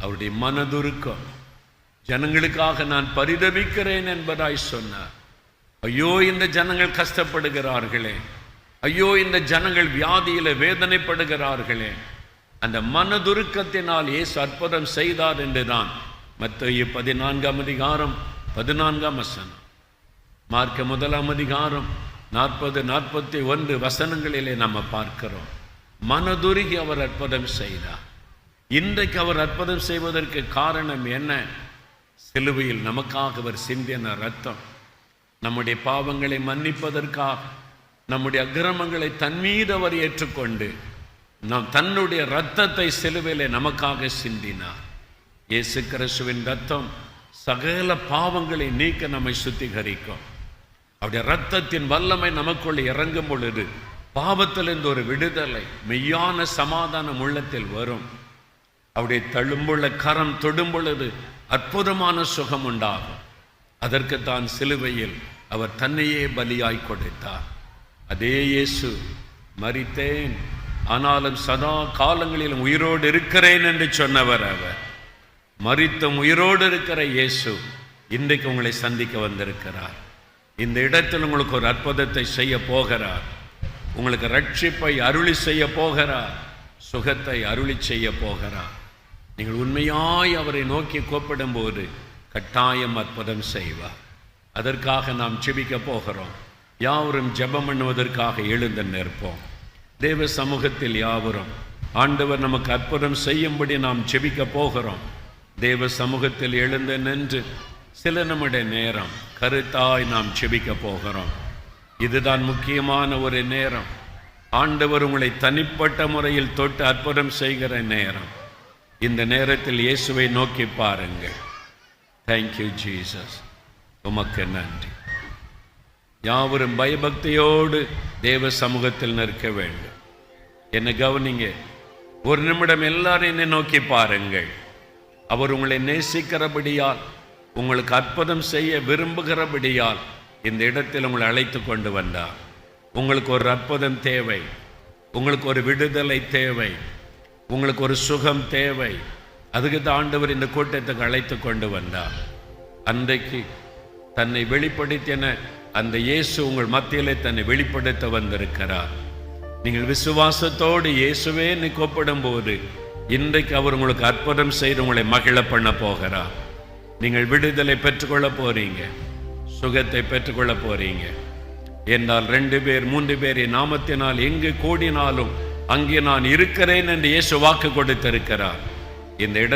அவருடைய மனதுருக்கம். ஜனங்களுக்காக நான் பரிதபிக்கிறேன் என்பதாய் சொன்னார். ஐயோ இந்த ஜனங்கள் கஷ்டப்படுகிறார்களே. ஐயோ இந்த ஜனங்கள் வியாதியில வேதனைப்படுகிறார்களே. அந்த மனதுருக்கத்தினால் இயேசு அற்புதம் செய்தார் என்றுதான் மத்திய பதினான்காம் அதிகாரம் பதினான்காம் வசனம். மார்க்க முதலாம் அதிகாரம் நாற்பது நாற்பத்தி ஒன்று வசனங்களிலே நம்ம பார்க்கிறோம். மனதுருகி அவர் அற்புதம் செய்தார். இன்றைக்கு அவர் அற்புதம் செய்வதற்கு காரணம் என்ன? சிலுவையில் நமக்காக அவர் சிந்தின ரத்தம் நம்முடைய பாவங்களை மன்னிப்பதற்காக நம்முடைய அக்கிரமங்களை தன் மீது அவர் ஏற்றுக்கொண்டு நாம் தன்னுடைய ரத்தத்தை சிலுவையிலே நமக்காக சிந்தினார். இயேசு கிறிஸ்துவின் ரத்தம் சகல பாவங்களை நீக்க நம்மை சுத்திகரிக்கும். அவருடைய ரத்தத்தின் வல்லமை நமக்குள் இறங்கும் பொழுது பாவத்திலிருந்து ஒரு விடுதலை மெய்யான சமாதானம் உள்ளத்தில் வரும். அவருடைய தழும்புள்ள கரம் தொடும் பொழுது அற்புதமான சுகம் உண்டாகும் அதற்கு தான் சிலுவையில் அவர் தன்னையே பலியாய் கொடுத்தார். அதே இயேசு மறித்தேன் ஆனாலும் சதா காலங்களிலும் உயிரோடு இருக்கிறேன் என்று சொன்னவர் அவர். மரித்தும் உயிரோடு இருக்கிற இயேசு இன்றைக்கு உங்களை சந்திக்க வந்திருக்கிறார். இந்த இடத்தில் உங்களுக்கு ஒரு அற்புதத்தை செய்ய போகிறார். உங்களுக்கு ரட்சிப்பை அருளி செய்ய போகிறார். சுகத்தை அருளி செய்ய போகிறார். நீங்கள் உண்மையாய் அவரை நோக்கி கூப்பிடும் போது கட்டாயம் அற்புதம் செய்வார். அதற்காக நாம் செபிக்க போகிறோம். யாவரும் ஜெபம் பண்ணுவதற்காக எழுந்து நிற்போம். தேவ சமூகத்தில் யாவரும் ஆண்டவர் நமக்கு அற்புதம் செய்யும்படி நாம் செபிக்க போகிறோம். தேவ சமூகத்தில் எழுந்து நின்று சில நம்முடைய நேரம் கருத்தாய் நாம் செபிக்க போகிறோம். இதுதான் முக்கியமான ஒரு நேரம். ஆண்டவர் உங்களை தனிப்பட்ட முறையில் தொட்டு அற்புதம் செய்கிற நேரம். இந்த நேரத்தில் இயேசுவை நோக்கி பாருங்கள். தேங்க்யூ ஜீசஸ் உமக்கு நன்றி. யாவரும் பயபக்தியோடு தேவ சமூகத்தில் நிற்க வேண்டும். என்ன கவனிங்க. ஒரு நிமிடம் எல்லாரும் என்னை நோக்கி பாருங்கள். அவர் உங்களை நேசிக்கிறபடியால் உங்களுக்கு அற்புதம் செய்ய விரும்புகிறபடியால் இந்த இடத்தில் உங்களை அழைத்து கொண்டு வந்தார். உங்களுக்கு ஒரு அற்புதம் தேவை. உங்களுக்கு ஒரு விடுதலை தேவை. உங்களுக்கு ஒரு சுகம் தேவை. அதுக்கு தான் ஆண்டவர் இந்த கூட்டத்துக்கு அழைத்து கொண்டு வந்தார். அன்றைக்கு தன்னை வெளிப்படுத்தின அந்த இயேசு உங்கள் மத்தியிலே தன்னை வெளிப்படுத்த வந்திருக்கிறார். நீங்கள் விசுவாசத்தோடு இயேசுவே கூப்பிடும் போது இன்றைக்கு அவர் உங்களுக்கு அற்புதம் செய்து உங்களை மகிழ பண்ண போகிறார். நீங்கள் விடுதலை பெற்றுக்கொள்ள போறீங்க. சுகத்தை பெற்றுக்கொள்ள போறீங்க. என்றால் ரெண்டு பேர் மூன்று பேர் நாமத்தினால் எங்கு கூடினாலும் அங்கே நான் இருக்கிறேன் என்று இயேசு வாக்கு கொடுத்திருக்கிறார். இந்த இடம்